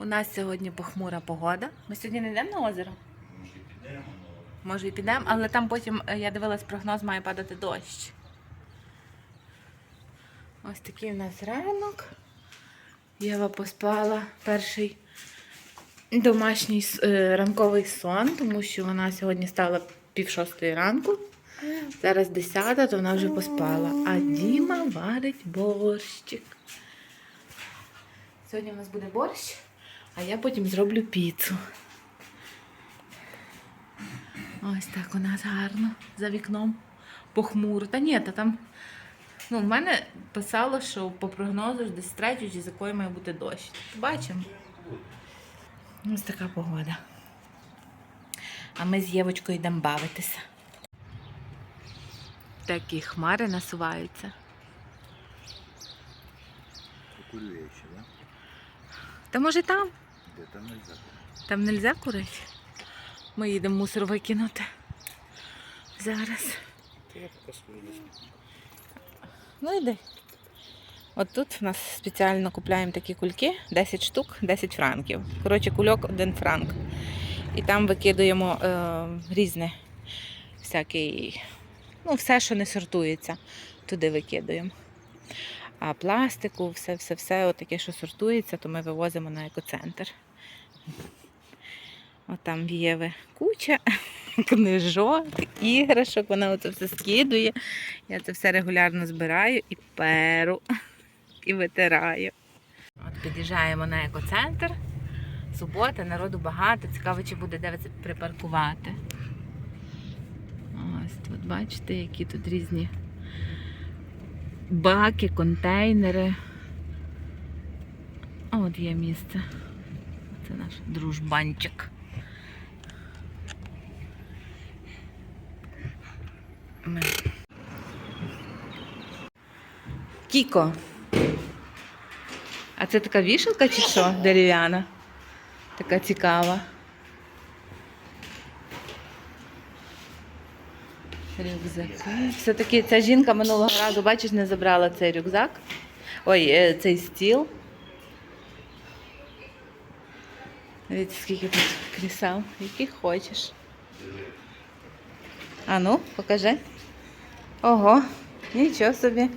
У нас сьогодні похмура погода. Ми сьогодні не йдемо на озеро? Може і підемо, але там потім, е, я дивилась прогноз, має падати дощ. Ось такий у нас ранок. Єва поспала перший домашній е, ранковий сон, тому що вона сьогодні стала пів шостої ранку. Зараз десята, то вона вже поспала. А Діма варить борщик. Сьогодні у нас буде борщ, а я потім зроблю піцу. Ось так у нас гарно за вікном. Похмуро. Та ні, та там. Ну, в мене писало, що по прогнозу десь третю чи з якої має бути дощ. Бачимо. Ось така погода. А ми з Євочкою йдемо бавитися. Такі хмари насуваються. Покурю я еще, да? Та може там? Да там нельзя. Там не можна курити. Ми їдемо мусор викинути. Зараз. Я пока скурю. Ну йди. От тут в нас спеціально купляємо такі кульки, 10 штук, 10 франків. Коротше, кульок 1 франк. І там викидуємо е, різне, всякий, ну, все, що не сортується, туди викидуємо. А пластику, все, все, все, от таке, що сортується, то ми вивозимо на екоцентр. От там в куча книжок, іграшок, вона оце все скидує. Я це все регулярно збираю і перу, і витираю. От під'їжджаємо на екоцентр. Субота, народу багато. Цікаво, чи буде де це припаркувати. Ось тут бачите, які тут різні баки, контейнери. От є місце. Це наш дружбанчик. Ми Кіко. А це така вішалка чи що? Дерев'яна? Така цікава. Рюкзаки. Все-таки ця жінка минулого разу, бачиш, не забрала цей рюкзак. Ой, е, цей стіл. Дивіться, скільки тут крісел, яких хочеш. А ну, покажи. Ого, нічого собі.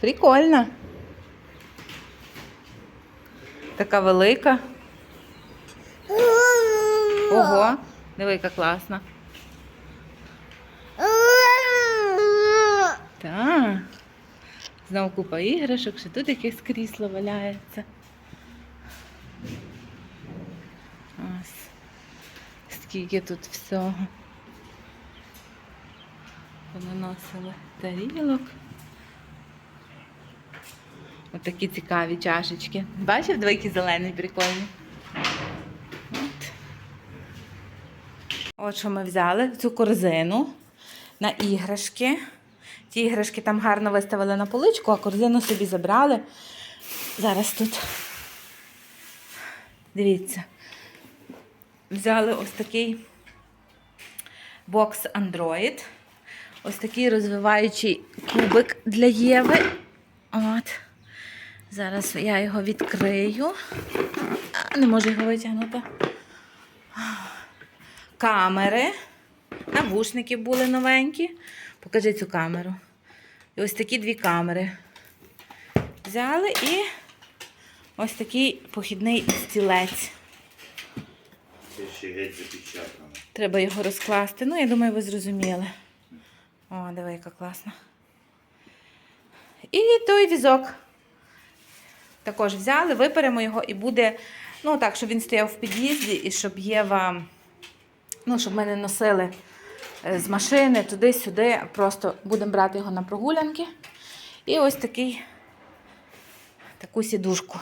Прикольно. Така велика. Ого, диви, яка класна. Так. Знову купа іграшок, ще тут якесь крісло валяється. Ось. Скільки тут всього. Понаносили тарілок. Отакі цікаві чашечки. Бачив, двойки зелені прикольні. От. От що ми взяли цю корзину на іграшки. Ті іграшки там гарно виставили на поличку, а корзину собі забрали. Зараз тут. Дивіться. Взяли ось такий бокс Android. Ось такий розвиваючий кубик для Єви. От. Зараз я його відкрию. Не можу його витягнути. Камери. Навушники були новенькі. Покажи цю камеру. І ось такі дві камери. Взяли і ось такий похідний стілець. Це ще геть запечатано. Треба його розкласти. Ну, я думаю, ви зрозуміли. О, диви, яка класна. І той візок. Також взяли, виперемо його і буде, ну так, щоб він стояв в під'їзді і щоб Єва, ну, щоб ми не носили з машини туди-сюди. Просто будемо брати його на прогулянки. І ось такий, таку сідушку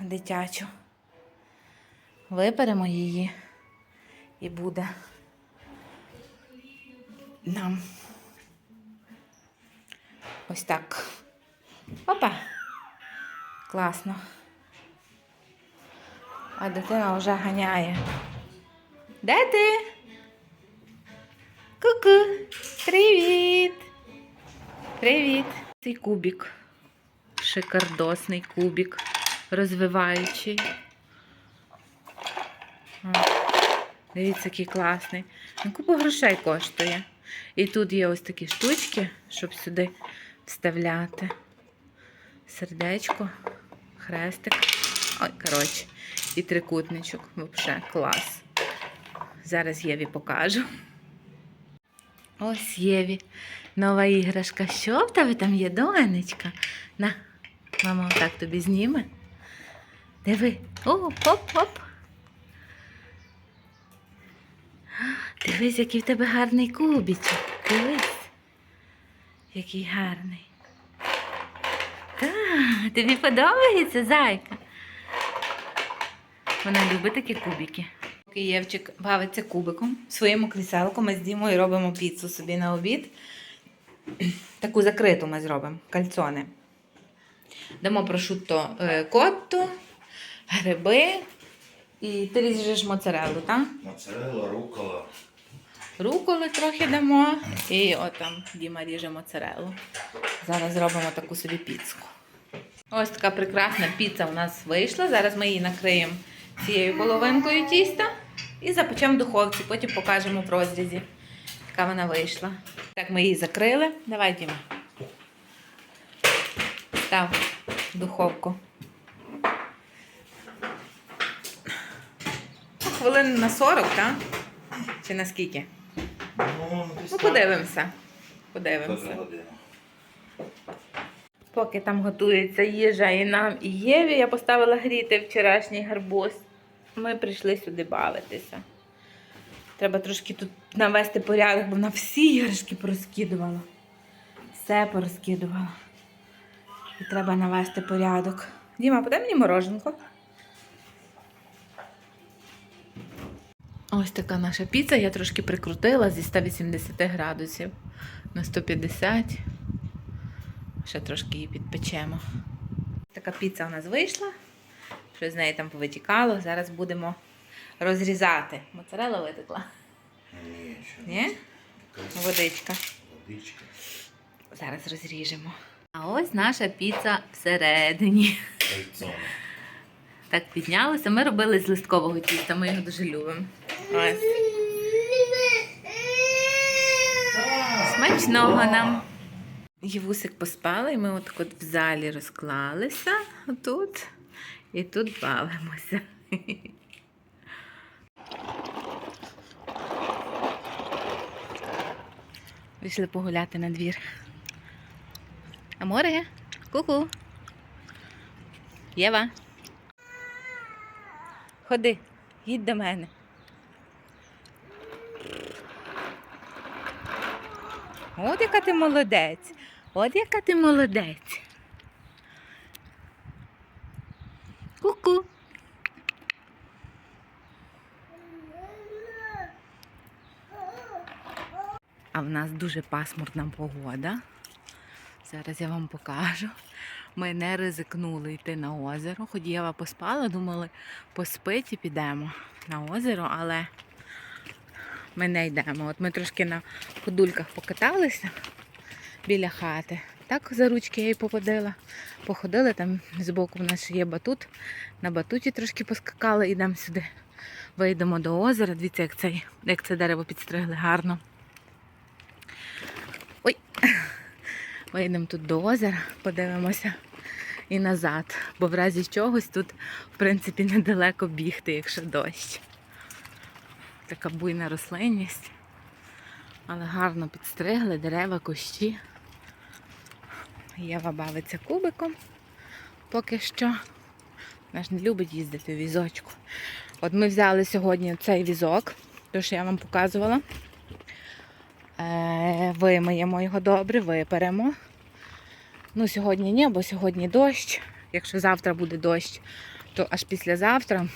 дитячу. Виперемо її і буде нам ось так. Опа! Класно. А дитина вже ганяє. Де ти? Ку-ку! Привіт! Привіт! Цей кубик. Шикардосний кубик. розвиваючий. Дивіться, який класний. Ну, купу грошей коштує. І тут є ось такі штучки, щоб сюди вставляти. Сердечко, хрестик. Ой, коротше, і трикутничок. Взагалі клас. Зараз Єві покажу. Ось Єві. Нова іграшка. Що в тебе там є, донечка? На, мама отак тобі зніме. Диви. О, хоп-хоп. Дивись, який в тебе гарний кубічок. Дивись. Який гарний. Так, тобі подобається, зайка? Вона любить такі кубики. Євчик бавиться кубиком, своєму кріселку ми з Дімою робимо піцу собі на обід. Таку закриту ми зробимо, кальцони. Дамо прошутто е, котто, гриби і ти ріжеш моцарелу, так? Моцарелла, рукола. Руколи трохи дамо і от там Діма ріже моцарелу. Зараз зробимо таку собі піцку. Ось така прекрасна піца у нас вийшла. Зараз ми її накриємо цією половинкою тіста і запечемо в духовці, потім покажемо в розрізі. Така вона вийшла. Так, ми її закрили. Давай, Діма. Став в духовку. Ну, Хвилин на 40, так? Чи на скільки? Ну, подивимося. Подивимося. Поки там готується їжа і нам, і Єві, я поставила гріти вчорашній гарбуз. Ми прийшли сюди бавитися. Треба трошки тут навести порядок, бо вона всі іграшки порозкидувала. Все порозкидувала. І треба навести порядок. Діма, подай мені мороженко. Ось така наша піца. Я трошки прикрутила зі 180 градусів на 150. Ще трошки її підпечемо. Така піца у нас вийшла. Щось з неї там повитікало. Зараз будемо розрізати. Моцарела витекла. Ні, ще Ні? Водичка. Водичка. Зараз розріжемо. А ось наша піца всередині. Так піднялося. Ми робили з листкового тіста, ми його дуже любимо. Ось. Смачного нам. Євусик поспала, і ми от в залі розклалися тут. І тут бавимося. Вийшли погуляти на двір. А море? Ку-ку. Єва. Ходи, їдь до мене. От яка ти молодець. От яка ти молодець. Ку-ку. А в нас дуже пасмурна погода. Зараз я вам покажу. Ми не ризикнули йти на озеро. Хоч Єва поспала, думали, поспить і підемо на озеро, але ми не йдемо. От ми трошки на ходульках покаталися біля хати. Так за ручки я її поводила. Походили, там збоку в нас ще є батут. На батуті трошки поскакали, йдемо сюди. Вийдемо до озера. Дивіться, як, цей, як це дерево підстригли гарно. Ой! Вийдемо тут до озера, подивимося і назад. Бо в разі чогось тут, в принципі, недалеко бігти, якщо дощ. Така буйна рослинність. Але гарно підстригли дерева, кущі. Єва бавиться кубиком поки що. Вона ж не любить їздити у візочку. От ми взяли сьогодні цей візок, той, що я вам показувала. Е, Вимиємо його добре, виперемо. Ну, сьогодні ні, бо сьогодні дощ. Якщо завтра буде дощ, то аж післязавтра,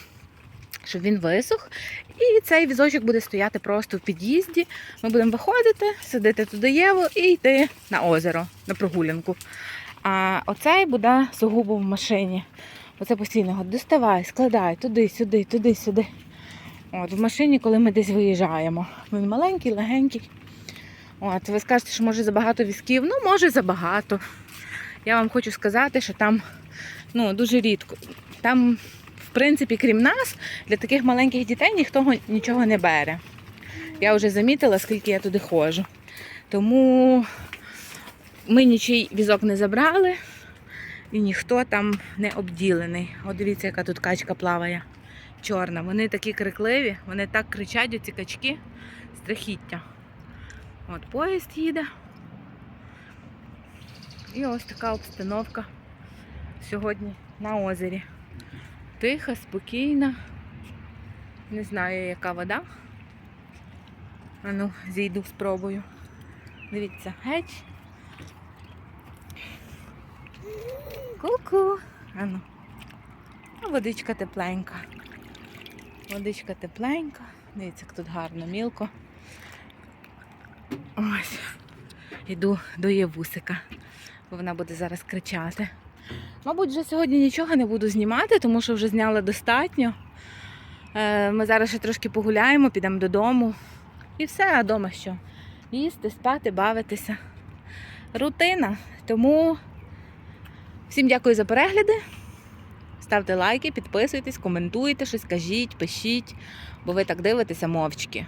щоб він висох. І цей візочок буде стояти просто в під'їзді. Ми будемо виходити, садити туди Єву і йти на озеро, на прогулянку. А оцей буде сугубо в машині. Оце постійно його доставай, складай туди, сюди, туди, сюди. От, в машині, коли ми десь виїжджаємо. Він маленький, легенький. От, ви скажете, що може забагато візків? Ну, може забагато. Я вам хочу сказати, що там Ну, дуже рідко. Там, в принципі, крім нас, для таких маленьких дітей ніхто нічого не бере. Я вже замітила, скільки я туди ходжу. Тому ми нічий візок не забрали і ніхто там не обділений. От дивіться, яка тут качка плаває. Чорна. Вони такі крикливі, вони так кричать, оці качки, страхіття. От поїзд їде. І ось така обстановка сьогодні на озері. Тиха, спокійна. Не знаю, яка вода. Ану, зійду, спробую. Дивіться, геть. Ку-ку. Ану. А водичка тепленька. Водичка тепленька. Дивіться, як тут гарно, мілко. Ось. Йду до Євусика, бо вона буде зараз кричати. Мабуть, вже сьогодні нічого не буду знімати, тому що вже зняла достатньо. Е, Ми зараз ще трошки погуляємо, підемо додому. І все, а вдома що? Їсти, спати, бавитися. Рутина. Тому всім дякую за перегляди. Ставте лайки, підписуйтесь, коментуйте щось, кажіть, пишіть, бо ви так дивитеся мовчки.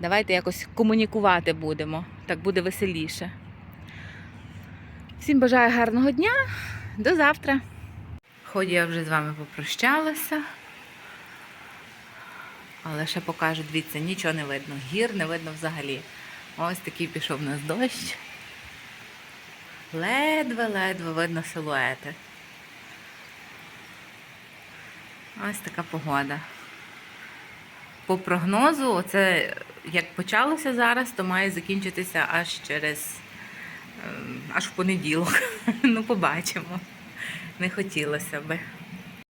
Давайте якось комунікувати будемо, так буде веселіше. Всім бажаю гарного дня, до завтра. Ході я вже з вами попрощалася. Але ще покажу, дивіться, нічого не видно. Гір не видно взагалі. Ось такий пішов у нас дощ. Ледве-ледве видно силуети. Ось така погода. По прогнозу, це як почалося зараз, то має закінчитися аж через ем, аж в понеділок. Ну, побачимо. Не хотілося би.